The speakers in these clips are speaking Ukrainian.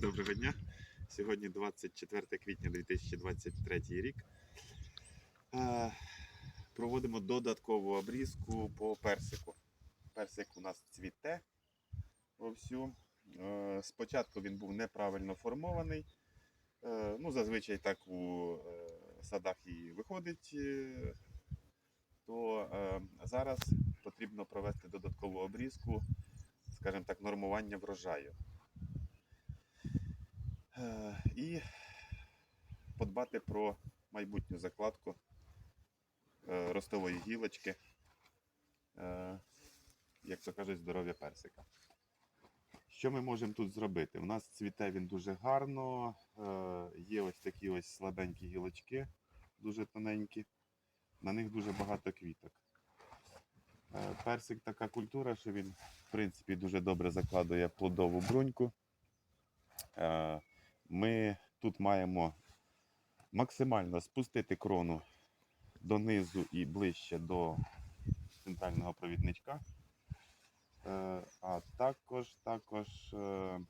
Доброго дня. Сьогодні 24 квітня 2023 рік. Е, Проводимо додаткову обрізку по персику. Персик у нас цвіте вовсю. Е, Спочатку він був неправильно формований. Е, Ну, зазвичай так у садах і виходить. То зараз потрібно провести додаткову обрізку, скажімо так, нормування врожаю. Е, І подбати про майбутню закладку е, ростової гілочки, е, як то кажуть, здоров'я персика. Що ми можемо тут зробити? У нас цвіте він дуже гарно, є ось такі ось слабенькі гілочки, дуже тоненькі, на них дуже багато квіток. Персик така культура, що він, в принципі, дуже добре закладує плодову бруньку. Ми тут маємо максимально спустити крону донизу і ближче до центрального провідничка. Е, А також, також е,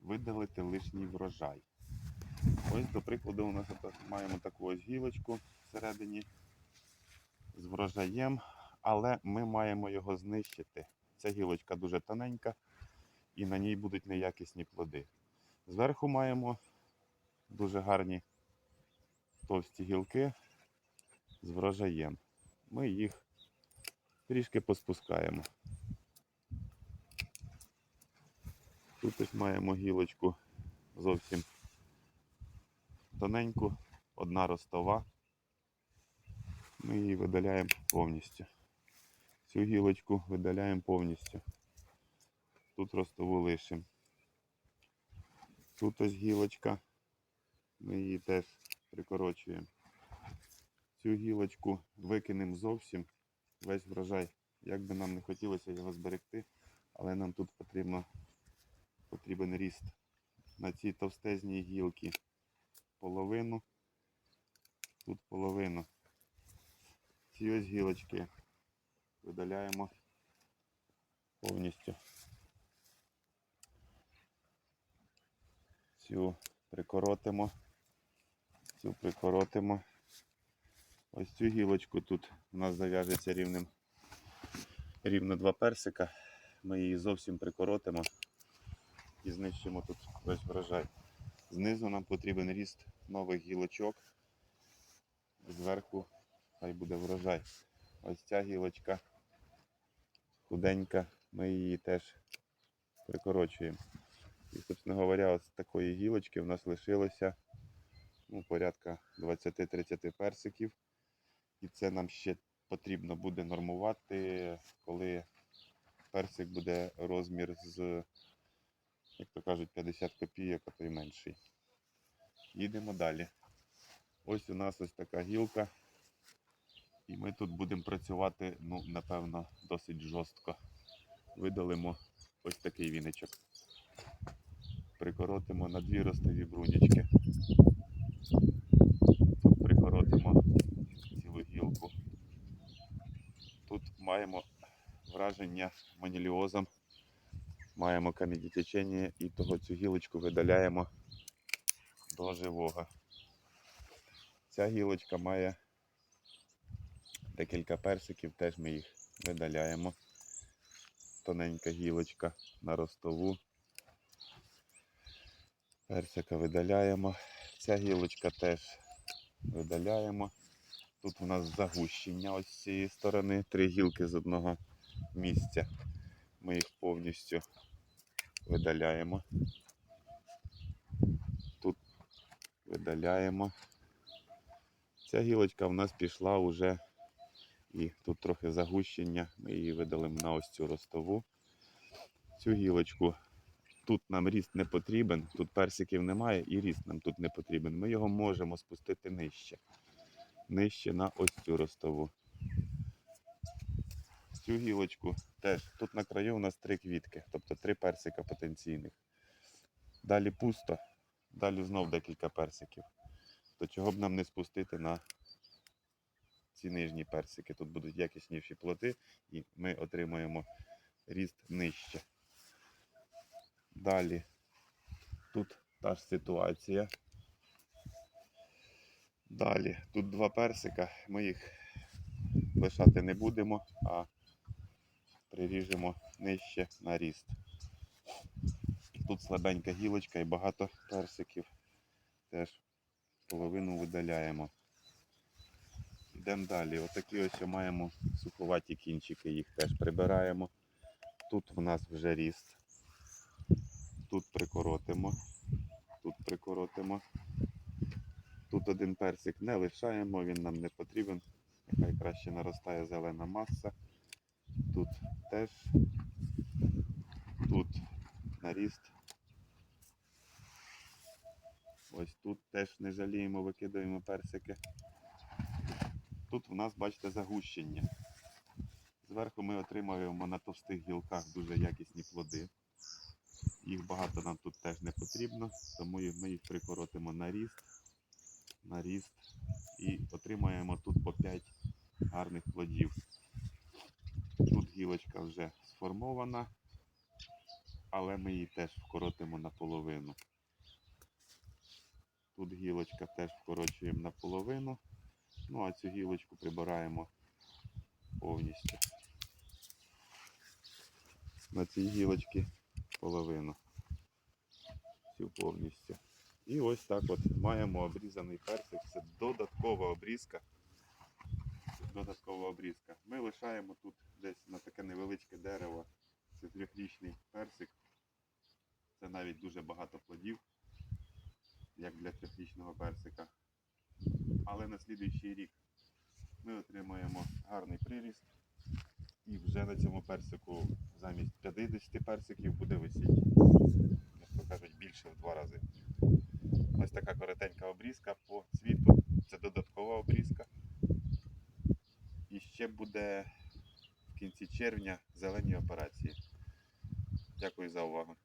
видалити лишній врожай. Ось, до прикладу, у нас маємо таку ось гілочку всередині з врожаєм, але ми маємо його знищити. Ця гілочка дуже тоненька і на ній будуть неякісні плоди. Зверху маємо дуже гарні товсті гілки з врожаєм. Ми їх трішки поспускаємо. Тут ось маємо гілочку зовсім тоненьку, одна ростова. Ми її видаляємо повністю. Цю гілочку видаляємо повністю. Тут ростову лишимо. Тут ось гілочка. Ми її теж прикорочуємо. Цю гілочку викинемо зовсім весь врожай. Як би нам не хотілося його зберегти, але нам тут потрібно, потрібен ріст. На цій товстезній гілці половину, тут половину. Ці ось гілочки видаляємо повністю. Цю прикоротимо, цю прикоротимо. Ось цю гілочку тут у нас зав'яжеться рівним рівно два персика. Ми її зовсім прикоротимо і знищимо тут весь врожай. Знизу нам потрібен ріст нових гілочок. Зверху хай буде врожай. Ось ця гілочка худенька, ми її теж прикорочуємо. І, собственно говоря, ось такої гілочки в нас лишилося ну, порядка 20-30 персиків. І це нам ще потрібно буде нормувати, коли персик буде розмір з, як то кажуть, 50 копійок, а то й менший. Їдемо далі. Ось у нас ось така гілка. І ми тут будемо працювати, ну, напевно, досить жорстко. Видалимо ось такий віничок. Прикоротимо на дві ростові брунячки. Тут прикоротимо цілу гілку. Тут маємо враження маніліозом, маємо камінітечення і того цю гілочку видаляємо до живого. Ця гілочка має декілька персиків, теж ми їх видаляємо. Тоненька гілочка на ростову. Персика видаляємо. Ця гілочка теж видаляємо. Тут у нас загущення ось з цієї сторони, три гілки з одного місця. Ми їх повністю видаляємо. Тут видаляємо. Ця гілочка в нас пішла вже і тут трохи загущення. Ми її видалимо на ось цю ростову. Цю гілочку тут нам ріст не потрібен, тут персиків немає і ріст нам тут не потрібен. Ми його можемо спустити нижче. Нижче на ось цю ростову. Цю гілочку теж. Тут на краю у нас три квітки, тобто три персика потенційних. Далі пусто, далі знов декілька персиків. То чого б нам не спустити на ці нижні персики? Тут будуть якісніші плоди, і ми отримаємо ріст нижче. Далі Тут та ж ситуація. Далі, тут два персика, ми їх лишати не будемо, а приріжемо нижче на ріст. Тут слабенька гілочка і багато персиків. Теж половину видаляємо. Йдемо далі. Отакі ось маємо суховаті кінчики, їх теж прибираємо. Тут в нас вже ріст. Тут прикоротимо. Тут прикоротимо. Тут один персик не лишаємо, він нам не потрібен. Нехай краще наростає зелена маса. Тут теж. Тут наріст. Ось тут теж не жаліємо, викидаємо персики. Тут у нас, бачите, загущення. Зверху ми отримуємо на товстих гілках дуже якісні плоди. Їх багато нам тут теж не потрібно, тому ми їх прикоротимо на ріст, на ріст і отримаємо тут по 5 гарних плодів. Тут гілочка вже сформована, але ми її теж вкоротимо наполовину. Тут гілочка теж вкорочуємо наполовину. Ну а цю гілочку прибираємо повністю. На цій гілочці половину. Всю повністю. І ось так от маємо обрізаний персик. Це додаткова обрізка. Додаткова обрізка. Ми лишаємо тут десь на таке невеличке дерево. Це трьохрічний персик. Це навіть дуже багато плодів, як для трьохрічного персика. Але на слідуючий рік ми отримаємо гарний приріст. І вже на цьому персику замість 50 персиків буде висіти, як то кажуть, більше в два рази. Ось така коротенька обрізка по цвіту. Це додаткова обрізка. І ще буде в кінці червня зелені операції. Дякую за увагу.